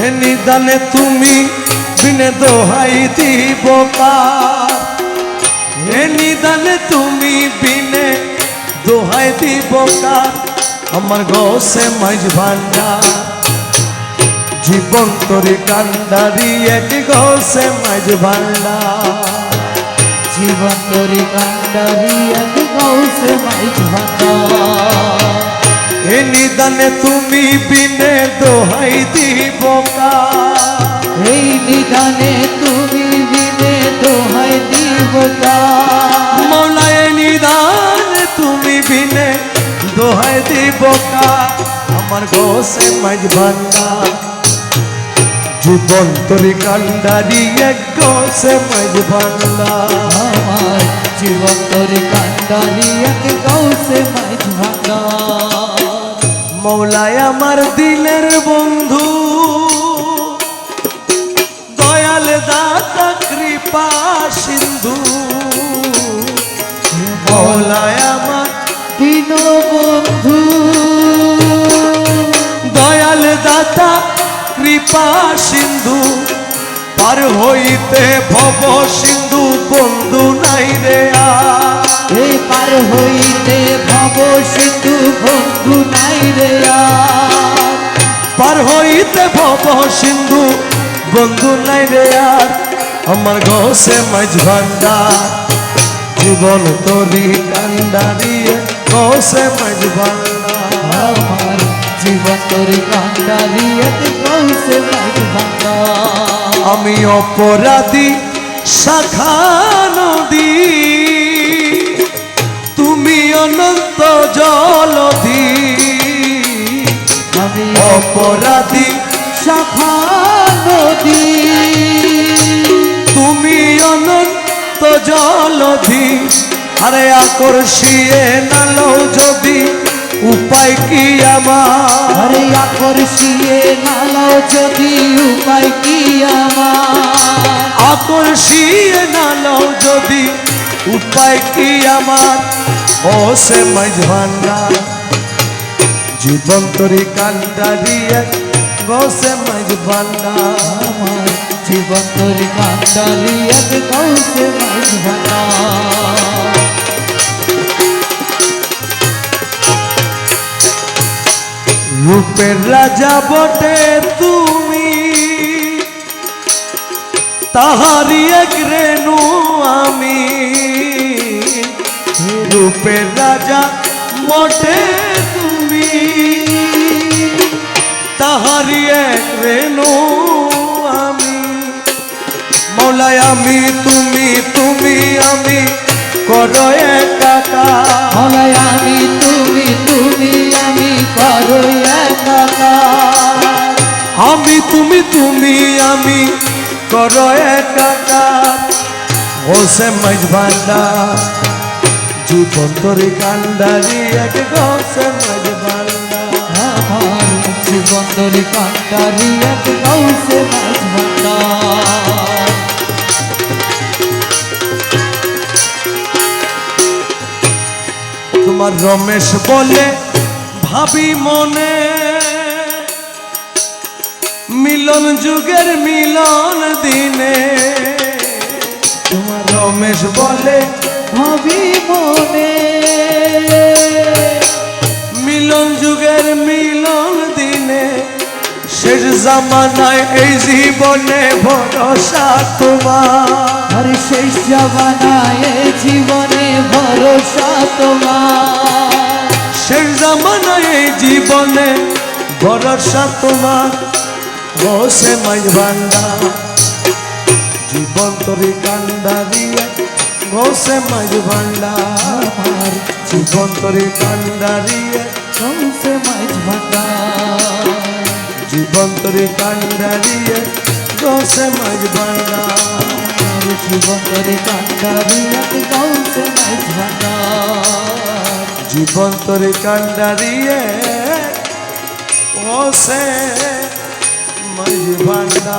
এ নিদানে তুমি বিনে দোহাই দিব কার এ নিদানে তুমি বিনে দোহাই দিব কার আমার গসে মাঝ ভান্ডার। জীবন তরি কান্ডারি, এক গসে মাঝ ভান্ডার। জীবন তরি কান্ডারি, এক গৌসে মাইজ ভাতা নিদানে তুমি বিনে দোহাই দিব এই নিদানে তুমি বিনে দোহাই দিব মৌলায় নিদান তুমি বিনে দোহাই দিব আমার গোসে মাঝ ভান্ডার জীবন তরি কান্ডারি এক গোসে মাঝ আমার জীবন তরি কান্ডারি এক গৌসে মাইজ ভাতা মৌলায় আমার দিলের বন্ধু। দয়াল দাতা, কৃপা, সিন্ধু। মৌলায় আমার দিন বন্ধু। দয়াল দাতা, কৃপা, সিন্ধু। পার হইতে ভব সিন্ধু বন্ধু। রে আর। পার হইতে ভব সিন্ধু, বন্ধু নাই রে আর। আমার গসে মাঝ ভান্ডার, জীবন তরি কান্ডারিয়ে গসে মাঝ ভান্ডার। জীবন তরি কান্ডারি এক গৌসে মাইজ ভাতা আমি অপরাধী, শাখা নদী। তুমি অনন্ত জলধি অপরাধী শাখা নদী। তুমি অনন্ত জলধি আরে আকর্ষিয়ে নালো যদি উপায় কি আমার? আরে আকর্ষিয়ে নালাও যদি উপায় কি আমার? আকর্ষিয়ে নালো যদি উপায় কি আমার? ও সে মাঝ ভান্ডার জীবন তরি কান্ডারিয়ে গোসে মাঝ ভান্ডার আমার। জীবন তরি কান্ডারি এক গৌসে মাইজ ভাতা রূপের রাজা বটে তুমি তাহারি এক রেণু আমি। রূপের রাজা বটে তাহারি এক রেণু আমি। মৌলায় আমি তুমি তুমি আমি করো একাকার হলাই আমি তুমি তুমি আমি করো একাকার আমি তুমি তুমি আমি কর একাকার হোসে মাঝ ভান্ডার জীবন তরি কান্ডারি এক গোসে আমার জীবন তরি কান্ডারি এক গৌসে মাইজ ভাতা তোমার রমেশ বলে, ভাবি মনে, মিলন যুগের মিলন দিনে। তোমার রমেশ বলে, ভাবি মনে। শেষ জামানায় এই জীবনে ভরসা তোমার। আর শেষ জবানায় জীবনে ভরসা তোমার। শেষ জামানায় এই জীবনে ভরসা তোমার। ও সে মাই ভান্ডা জীবন তরি কান্দা দিয়ে ঘোষে মাঝ ভান্ডা জীবন তরি কান্দা দিয়ে গৌসে মাইজ ভাতা জীবন তোরে কান্দা দিয়ে ঘোষে মাঝ ভাঙা। জীবন তরি কান্ডারি এক গৌসে মাইজ ভাতা জীবন তরি কান্দা দিয়ে ঘোষে মাঝ ভান্ডা